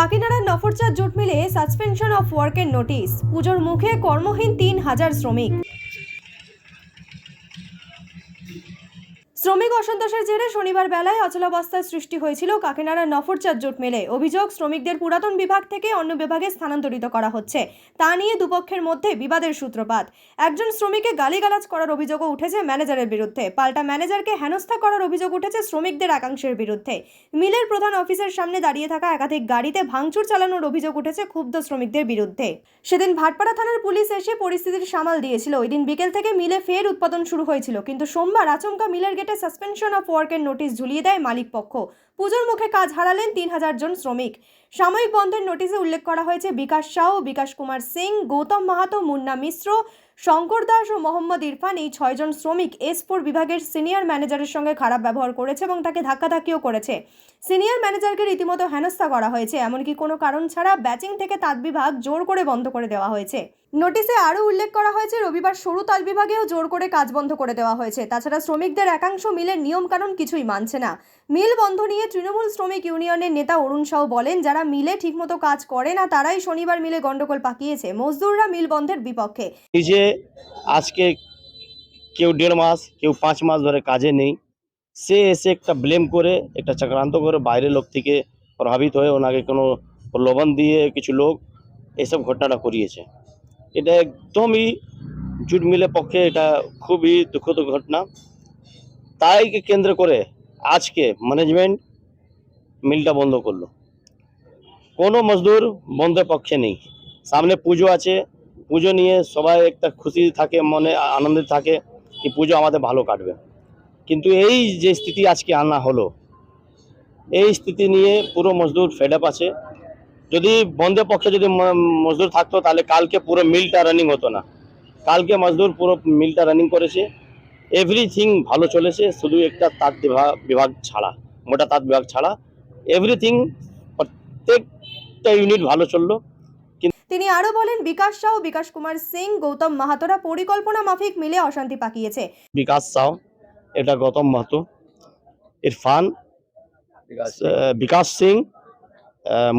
কাকিনাড়ার Nafarchand jute মিলে suspension of ওয়ার্কের notice পুজোর মুখে কর্মহীন তিন হাজার শ্রমিক। শ্রমিক অসন্তোষের জেরে শনিবার বেলায় অচলাবস্থার সৃষ্টি হয়েছিল কাকিনাড়ার নফরচাঁদ জোট মেলে। অভিযোগ, শ্রমিকদের পুরাতন বিভাগ থেকে অন্য বিভাগে স্থানান্তরিত করা হচ্ছে। তা নিয়ে দুপক্ষের মধ্যে বিবাদের সূত্রপাত। একজন শ্রমিককে গালিগালাজ করার অভিযোগও উঠেছে ম্যানেজারের বিরুদ্ধে। পাল্টা ম্যানেজারকে হেনস্থা করার অভিযোগ উঠেছে শ্রমিকদের একাংশের বিরুদ্ধে। মিলের প্রধান অফিসের সামনে দাঁড়িয়ে থাকা একাধিক গাড়িতে ভাঙচুর চালানোর অভিযোগ উঠেছে ক্ষুব্ধ শ্রমিকদের বিরুদ্ধে। সেদিন ভাটপাড়া থানার পুলিশ এসে পরিস্থিতির সামাল দিয়েছিল। ওই দিন বিকেল থেকে মিলে ফের উৎপাদন শুরু হয়েছিল। কিন্তু সোমবার আচমকা মিলের গেটে সাসপেনশন অফ ওয়ার্কের নোটিশ ঝুলিয়ে দেয় মালিক পক্ষ। পুজোর মুখে কাজ হারালেন তিন হাজার জন শ্রমিক। সাময়িক বন্ধের নোটিশে উল্লেখ করা হয়েছে, বিকাশ সাউ বিকাশ কুমার সিং, গৌতম মাহাতো, মুন্না মিশ্র, শঙ্কর দাস ও মোহাম্মদ ইরফান এই ছয়জন শ্রমিক এস ফোর বিভাগের সিনিয়র ম্যানেজারের সঙ্গে খারাপ ব্যবহার করেছে এবং তাকে ধাক্কাধাক্কিও করেছে। সিনিয়র ম্যানেজারকে রীতিমতো হেনস্থা করা হয়েছে, এমনকি কোনো কারণ ছাড়া ব্যাচিং থেকে তাঁত বিভাগ জোর করে বন্ধ করে দেওয়া হয়েছে। নোটিশে আরও উল্লেখ করা হয়েছে, রবিবার সরু তাল বিভাগেও জোর করে কাজ বন্ধ করে দেওয়া হয়েছে। তাছাড়া শ্রমিকদের একাংশ মিলের নিয়মকানুন কিছুই মানছে না। মিল বন্ধ নিয়ে তৃণমূল শ্রমিক ইউনিয়নের নেতা অরুণ সাউ বলেন, যারা মিলে ঠিকমতো কাজ করে না, তারাই শনিবার মিলে গন্ডগোল পাকিয়েছে। মজদুররা মিল বন্ধের বিপক্ষে। যে আজকে কেউ দেড় মাস, কেউ পাঁচ মাস ধরে কাজে নেই, সে এসে একটা ব্লেম করে, একটা চক্রান্ত করে বাইরের লোক থেকে প্রভাবিত হয়ে ওনাকে কোনো প্রলোভন দিয়ে কিছু লোক এসব ঘটনাটা করিয়েছে। এটা একদমই জুট মিলের পক্ষে এটা খুবই দুঃখদ ঘটনা। তাইকে কেন্দ্র করে আজকে ম্যানেজমেন্ট মিলটা বন্ধ করল। কোনো মজদুর বন্ধের পক্ষে নেই। সামনে পুজো আছে। পুজো নিয়ে সবাই একটা খুশি থাকে, মনে আনন্দে থাকে কি পুজো আমাদের ভালো কাটবে। কিন্তু এই যে স্থিতি আজকে আনা হলো, এই স্থিতি নিয়ে পুরো মজদুর ফেড আপ আছে। যদি বন্ধের পক্ষে যদি মজদুর থাকতো তাহলে কালকে পুরো মিলটা রানিং হতো না। কালকে মজদুর পুরো মিলটা রানিং করেছে। এভরিথিং ভালো চলেছে, শুধু একটা তাঁত বিভাগ ছাড়া, মোটা তাঁত বিভাগ ছাড়া। এভরিথিং প্রত্যেকটা ইউনিট ভালো চলল। তিনি আরও বলেন বিকাশ সাউ বিকাশ কুমার সিং গৌতম মাহাতোরা পরিকল্পনা মাফিক মিলে অশান্তি পাকিয়েছে। বিকাশ সাউ এটা গৌতম মাহাতো। ইরফান বিকাশ। সিং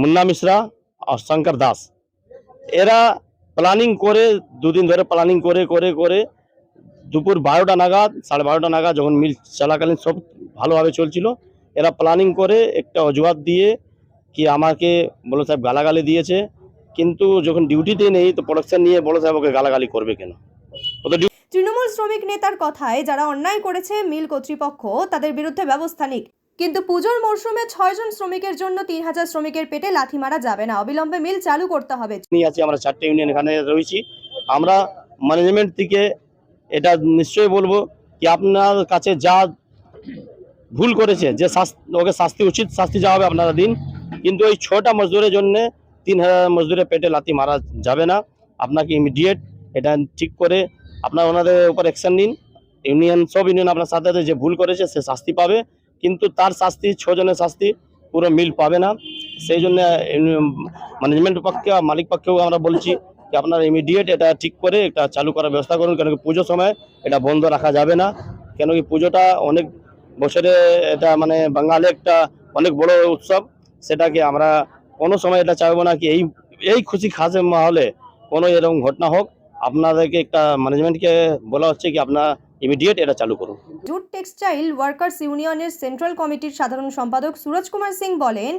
মুন্না মিশ্রা আর শঙ্কর দাস। এরা প্ল্যানিং করে দুদিন ধরে প্ল্যানিং করে করে করে দুপুর বারোটা নাগাদ সাড়ে বারোটা নাগাদ যখন মিল চলাকালীন সব ভালোভাবে চলছিল এরা প্ল্যানিং করে একটা অজুহাত দিয়ে কি আমাকে বড় সাহেব গালাগালি দিয়েছে? কিন্তু যখন ডিউটিতে নেই তো প্রোডাকশন নিয়ে বড় সাহেব ওকে গালাগালি করবে কেন? ও তো তৃণমূল শ্রমিক নেতার কথায় যারা অন্যায় করেছে মিল কর্তৃপক্ষ তাদের বিরুদ্ধে ব্যবস্থা নিক। কিন্তু পুজোর মরশুমে ছয়জন শ্রমিকের জন্য তিন হাজার শ্রমিকের পেটে লাথি মারা যাবে না। অবিলম্বে মিল চালু করতে হবে। আছি আমরা চারটে ইউনিয়ন এখানে রয়েছি। আমরা ম্যানেজমেন্ট থেকে এটা নিশ্চয়ই বলব কি আপনার কাছে যা ভুল করেছে যে শাস্তি ওকে শাস্তি উচিত শাস্তি যা হবে আপনারা দিন। কিন্তু এই ছটা মজদুরের জন্য তিন হাজার মজদুরের পেটে লাথি মারা যাবে না। আপনাকে ইমিডিয়েট এটা ঠিক করে আপনার ওনাদের উপর অ্যাকশন নিন। ইউনিয়ন, সব ইউনিয়ন আপনার সাথে সাথে যে ভুল করেছে সে শাস্তি পাবে। কিন্তু তার শাস্তি, ছজনের শাস্তি পুরো মিল পাবে না। সেই জন্য ম্যানেজমেন্ট পক্ষে মালিক পক্ষেও আমরা বলছি যে আপনারা ইমিডিয়েট এটা ঠিক করে এটা চালু করার ব্যবস্থা করুন। কেন কি পুজোর সময় এটা বন্ধ রাখা যাবে না। কেন কি পুজোটা অনেক বছরে এটা মানে বাঙালি একটা অনেক বড় উৎসব। সেটাকে আমরা কোনো সময় এটা চাইব না কি এই এই খুশি খাসে হলে কোনো এরকম ঘটনা হোক আপনাদেরকে একটা ম্যানেজমেন্টকে বলা হচ্ছে কি আপনারা ইমিডিয়েট এটা চালু করুন। জুট টেক্সটাইল ওয়ার্কার্স ইউনিয়নের সেন্ট্রাল কমিটির সাধারণ সম্পাদক সুরজ কুমার সিং বলেন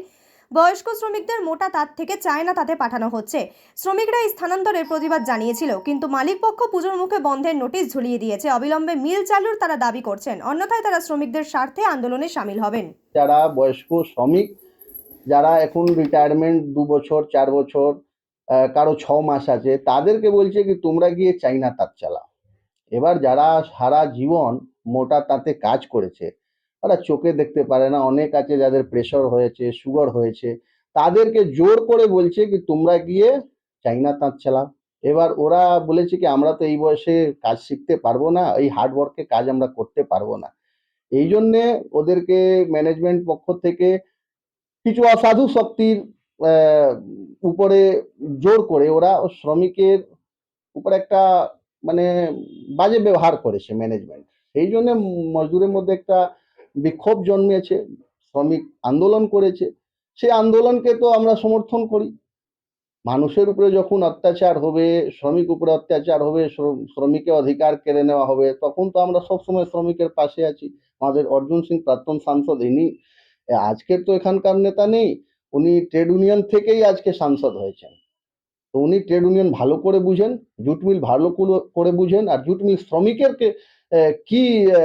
বয়স্ক শ্রমিকদের মোটা তাঁত থেকে চায়না তাতে পাঠানো হচ্ছে। শ্রমিকরা এই স্থানান্তরের প্রতিবাদ জানিয়েছিল কিন্তু মালিক পক্ষ পুজোর মুখে বন্ধের নোটিশ ঝুলিয়ে দিয়েছে। অবিলম্বে মিল চালুর তারা দাবি করছেন অন্যথায় তারা শ্রমিকদের স্বার্থে আন্দোলনে সামিল হবেন। যারা বয়স্ক শ্রমিক যারা এখন রিটায়ারমেন্ট দু বছর, চার বছর কারও ছ মাস আছে, তাদেরকে বলছে কি, তোমরা গিয়ে চাইনা তাঁত চালাও এবার যারা সারা জীবন মোটা তাঁতে কাজ করেছে, ওরা চোখে দেখতে পারে না, অনেক আছে যাদের প্রেশার হয়েছে সুগার হয়েছে, তাদেরকে জোর করে বলছে কি, তোমরা গিয়ে চাইনা তাঁত চালাও এবার ওরা বলেছে কি, আমরা তো এই বয়সে কাজ শিখতে পারব না, এই হার্ড ওয়ার্কে কাজ আমরা করতে পারব না। এই জন্যে ওদেরকে ম্যানেজমেন্ট পক্ষ থেকে কিছু অসাধু শক্তির উপরে জোর করে ওরা শ্রমিকের উপর একটা মানে বাজে ব্যবহার করেছে ম্যানেজমেন্ট সেই জন্য মজদুরের মধ্যে একটা বিক্ষোভ জন্মেছে শ্রমিক আন্দোলন করেছে। সেই আন্দোলনকে তো আমরা সমর্থন করি। মানুষের উপরে যখন অত্যাচার হবে, শ্রমিক উপরে অত্যাচার হবে শ্রমিকের অধিকার কেড়ে নেওয়া হবে, তখন তো আমরা সবসময় শ্রমিকের পাশে আছি। আমাদের অর্জুন সিং প্রাক্তন সাংসদ, ইনি আজকের তো এখানকার নেতা নেই উনি ট্রেড ইউনিয়ন থেকেই আজকে সাংসদ হয়েছেন। তো উনি ট্রেড ইউনিয়ন ভালো করে বুঝেন জুট মিল ভালো করে- বুঝেন আর জুট মিল শ্রমিকের কে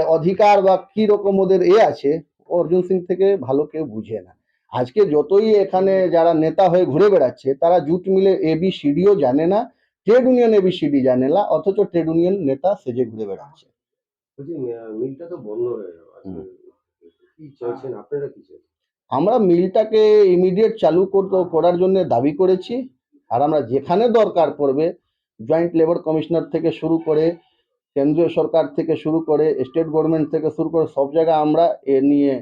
অধিকার বা কি রকম ওদের এ আছে অর্জুন সিং থেকে ভালো কেউ বুঝে না। আজকে যতই এখানে যারা নেতা হয়ে ঘুরে বেড়াচ্ছে তারা জুট মিলের এবিসিডিও জানে না ট্রেড ইউনিয়ন এবিসিডি জানে না অথচ ট্রেড ইউনিয়ন নেতা সেজে ঘুরে বেড়াচ্ছে। মিলটা তো বন্ধ হয়ে আমরা মিলটাকে ইমিডিয়েট চালু করতে করার জন্য দাবি করেছি। আর আমরা যেখানে দরকার পড়বে জয়েন্ট লেবার কমিশনার থেকে শুরু করে কেন্দ্রীয় সরকার থেকে শুরু করে স্টেট গভর্নমেন্ট থেকে শুরু করে সব জায়গায় আমরা এ নিয়ে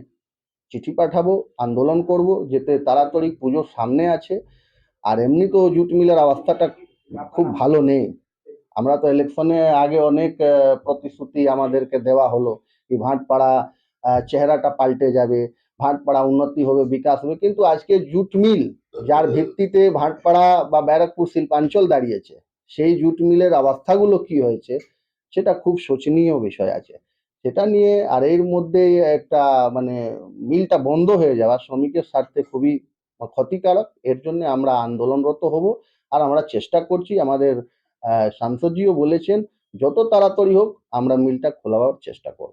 চিঠি পাঠাবো আন্দোলন করব যেতে তাড়াতাড়ি পুজোর সামনে আছে। আর এমনি তো জুট মিলের অবস্থাটা খুব ভালো নেই। আমরা তো ইলেকশনে আগে অনেক প্রতিশ্রুতি আমাদেরকে দেওয়া হলো। কি ভাটপাড়া চেহারাটা পাল্টে যাবে ভাটপাড়া উন্নতি হবে বিকাশ হবে। কিন্তু আজকে জুট মিল যার ভিত্তিতে ভাটপাড়া বা ব্যারাকপুর শিল্পাঞ্চল দাঁড়িয়েছে সেই জুট মিলের অবস্থাগুলো কি হয়েছে সেটা খুব শোচনীয় বিষয় আছে। সেটা নিয়ে আর এর মধ্যে একটা মানে মিলটা বন্ধ হয়ে যাওয়া শ্রমিকের স্বার্থে খুবই ক্ষতিকারক। এর জন্য আমরা আন্দোলনরত হব আর আমরা চেষ্টা করছি আমাদের সাংসদজিও বলেছেন যত তাড়াতাড়ি হোক আমরা মিলটা খোলাবার চেষ্টা করব।